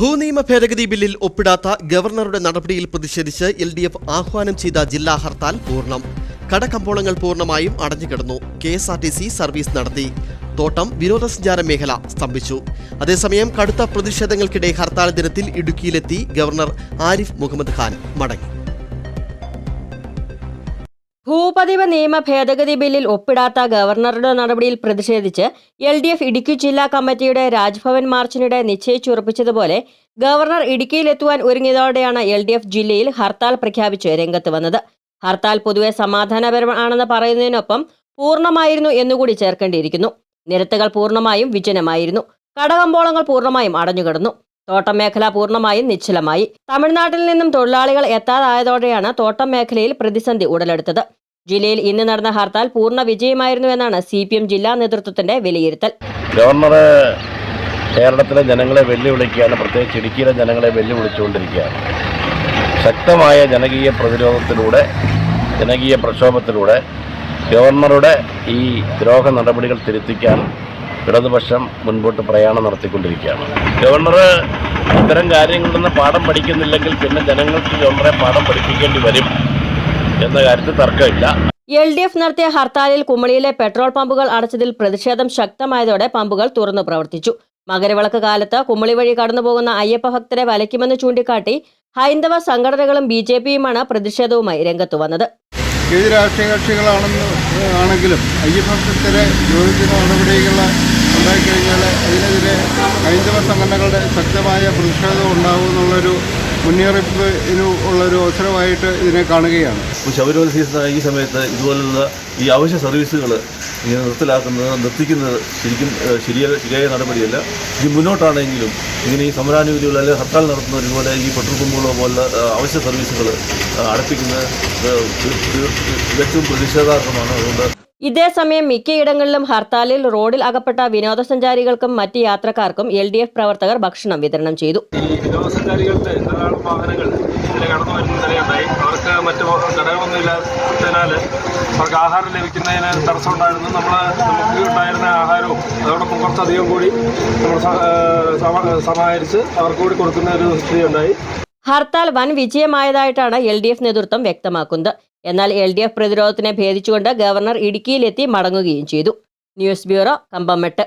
ഭൂനിയമ ഭേദഗതി ബില്ലിൽ ഒപ്പിടാത്ത ഗവർണറുടെ നടപടിയിൽ പ്രതിഷേധിച്ച് എൽ ഡി എഫ് ആഹ്വാനം ചെയ്ത ജില്ലാ ഹർത്താൽ പൂർണം. കടകമ്പോളങ്ങൾ പൂർണമായും അടഞ്ഞുകിടന്നു K S R T C service നടത്തി. തോട്ടം വിനോദസഞ്ചാര മേഖല സ്തംഭിച്ചു. അതേസമയം കടുത്ത പ്രതിഷേധങ്ങൾക്കിടെ ഹർത്താൽ ദിനത്തിൽ ഇടുക്കിയിലെത്തി ഗവർണർ ആരിഫ് മുഹമ്മദ് ഖാൻ മടങ്ങി. ഭൂപതിവ് നിയമ ഭേദഗതി ബില്ലിൽ ഒപ്പിടാത്ത ഗവർണറുടെ നടപടിയിൽ പ്രതിഷേധിച്ച് എൽ ഡി എഫ് ഇടുക്കി ജില്ലാ കമ്മിറ്റിയുടെ രാജ്ഭവൻ മാർച്ചിനിടെ നിശ്ചയിച്ചുറപ്പിച്ചതുപോലെ ഗവർണർ ഇടുക്കിയിലെത്തുവാൻ ഒരുങ്ങിയതോടെയാണ് എൽ ഡി എഫ് ജില്ലയിൽ ഹർത്താൽ പ്രഖ്യാപിച്ച് രംഗത്ത് വന്നത്. ഹർത്താൽ പൊതുവെ സമാധാനപരമാണെന്ന് പറയുന്നതിനൊപ്പം പൂർണമായിരുന്നു എന്നുകൂടി ചേർക്കേണ്ടിയിരിക്കുന്നു. നിരത്തുകൾ പൂർണമായും വിജനമായിരുന്നു. കടകമ്പോളങ്ങൾ പൂർണമായും അടഞ്ഞുകിടന്നു. തോട്ടം മേഖല പൂർണമായും നിശ്ചലമായി. തമിഴ്നാട്ടിൽ നിന്നും തൊഴിലാളികൾ എത്താതായതോടെയാണ് തോട്ടം മേഖലയിൽ പ്രതിസന്ധി ഉടലെടുത്തത്. ജില്ലയിൽ ഇന്ന് നടന്ന ഹർത്താൽ പൂർണ വിജയമായിരുന്നു എന്നാണ് സി പി എം ജില്ലാ നേതൃത്വത്തിന്റെ വിലയിരുത്തൽ. ഗവർണർ കേരളത്തിലെ ജനങ്ങളെ വെല്ലുവിളിക്കുകയാണ്. പ്രത്യേകിച്ച് ഇടുക്കിയിലെ ജനങ്ങളെ വെല്ലുവിളിച്ചുകൊണ്ടിരിക്കുകയാണ്. ശക്തമായ ജനകീയ പ്രതിരോധത്തിലൂടെ ജനകീയ പ്രക്ഷോഭത്തിലൂടെ ഗവർണറുടെ ഈ ദ്രോഹ നടപടികൾ തിരുത്തിക്കാൻ ഇടതുപക്ഷം മുൻപോട്ട് പ്രയാണം നടത്തിക്കൊണ്ടിരിക്കുകയാണ്. ഗവർണർ ഇത്തരം കാര്യങ്ങളിൽ നിന്ന് പാഠം പഠിക്കുന്നില്ലെങ്കിൽ പിന്നെ ജനങ്ങൾക്ക് ഗവർണറെ പാഠം പഠിപ്പിക്കേണ്ടി വരും എന്ന കാര്യത്തിൽ തർക്കമില്ല. എൽ ഡി എഫ് നടത്തിയ ഹർത്താലിൽ കുമളിയിലെ പെട്രോൾ പമ്പുകൾ അടച്ചതിൽ പ്രതിഷേധം ശക്തമായതോടെ പമ്പുകൾ തുറന്നു പ്രവർത്തിച്ചു. മകരവിളക്ക് കാലത്ത് കുമളി വഴി കടന്നുപോകുന്ന അയ്യപ്പ ഭക്തരെ വലയ്ക്കുമെന്ന് ചൂണ്ടിക്കാട്ടി ഹൈന്ദവ സംഘടനകളും ബി ജെ പിയുമാണ് പ്രതിഷേധവുമായി രംഗത്തു വന്നത്. ഏത് രാഷ്ട്രീയ കക്ഷികളാണെന്ന് ആണെങ്കിലും അയ്യപ്പഭക്തരെ യോജിക്കുന്ന നടപടികൾ ഉണ്ടായിക്കഴിഞ്ഞാൽ അതിനെതിരെ ഹൈന്ദവ സംഘടനകളുടെ ശക്തമായ പ്രതിഷേധം ഉണ്ടാകുമെന്നുള്ളൊരു മുന്നറിയിപ്പിനു ഉള്ളൊരു അവസരമായിട്ട് ഇതിനെ കാണുകയാണ്. ശബരിമല സീസൺ ഈ സമയത്ത് ഇതുപോലുള്ള ഈ അവശ്യ സർവീസുകൾ ഇങ്ങനെ നിർത്തലാക്കുന്നത് നിർത്തിക്കുന്നത് ശരിക്കും ശരിയായ ശരിയായ നടപടിയല്ല ഇനി മുന്നോട്ടാണെങ്കിലും ഇങ്ങനെ ഈ സമരാനുകൂലികൾ അല്ലെങ്കിൽ ഹർത്താൽ നടത്തുന്നവർ ഇതുപോലെ ഈ പെട്രോൾ പമ്പുകളോ പോലുള്ള അവശ്യ സർവീസുകൾ അടപ്പിക്കുന്നത് തികച്ചും പ്രതിഷേധാർഹമാണ് അതുകൊണ്ട് ഇതേസമയം മിക്കയിടങ്ങളിലും ഹർത്താലിൽ റോഡിൽ അകപ്പെട്ട വിനോദസഞ്ചാരികൾക്കും മറ്റ് യാത്രക്കാർക്കും എൽ ഡി എഫ് പ്രവർത്തകർ ഭക്ഷണം വിതരണം ചെയ്തു. ഈ വിനോദസഞ്ചാരികളുടെ ധാരാളം വാഹനങ്ങൾ ഇതിലെ കടന്നു വരുന്ന അവർക്ക് മറ്റു ഘടകമൊന്നും ഇല്ലാത്തതിനാൽ അവർക്ക് ആഹാരം ലഭിക്കുന്നതിന് തടസ്സമുണ്ടായിരുന്നു നമ്മൾ നമുക്ക് ഉണ്ടായിരുന്ന ആഹാരവും അതോടൊപ്പം കുറച്ചധികം കൂടി നമ്മൾ സമാഹരിച്ച് അവർക്ക് കൂടി കൊടുക്കുന്ന ഒരു സ്ഥിതി ഉണ്ടായി ഹർത്താൽ വൻ വിജയമായതായിട്ടാണ് എൽ ഡി എഫ് നേതൃത്വം വ്യക്തമാക്കുന്നത്. എന്നാൽ എൽ ഡി എഫ് പ്രതിരോധത്തിനെ ഭേദിച്ചുകൊണ്ട് ഗവർണർ ഇടുക്കിയിലെത്തി മടങ്ങുകയും ചെയ്തു. News bureau Kambammettu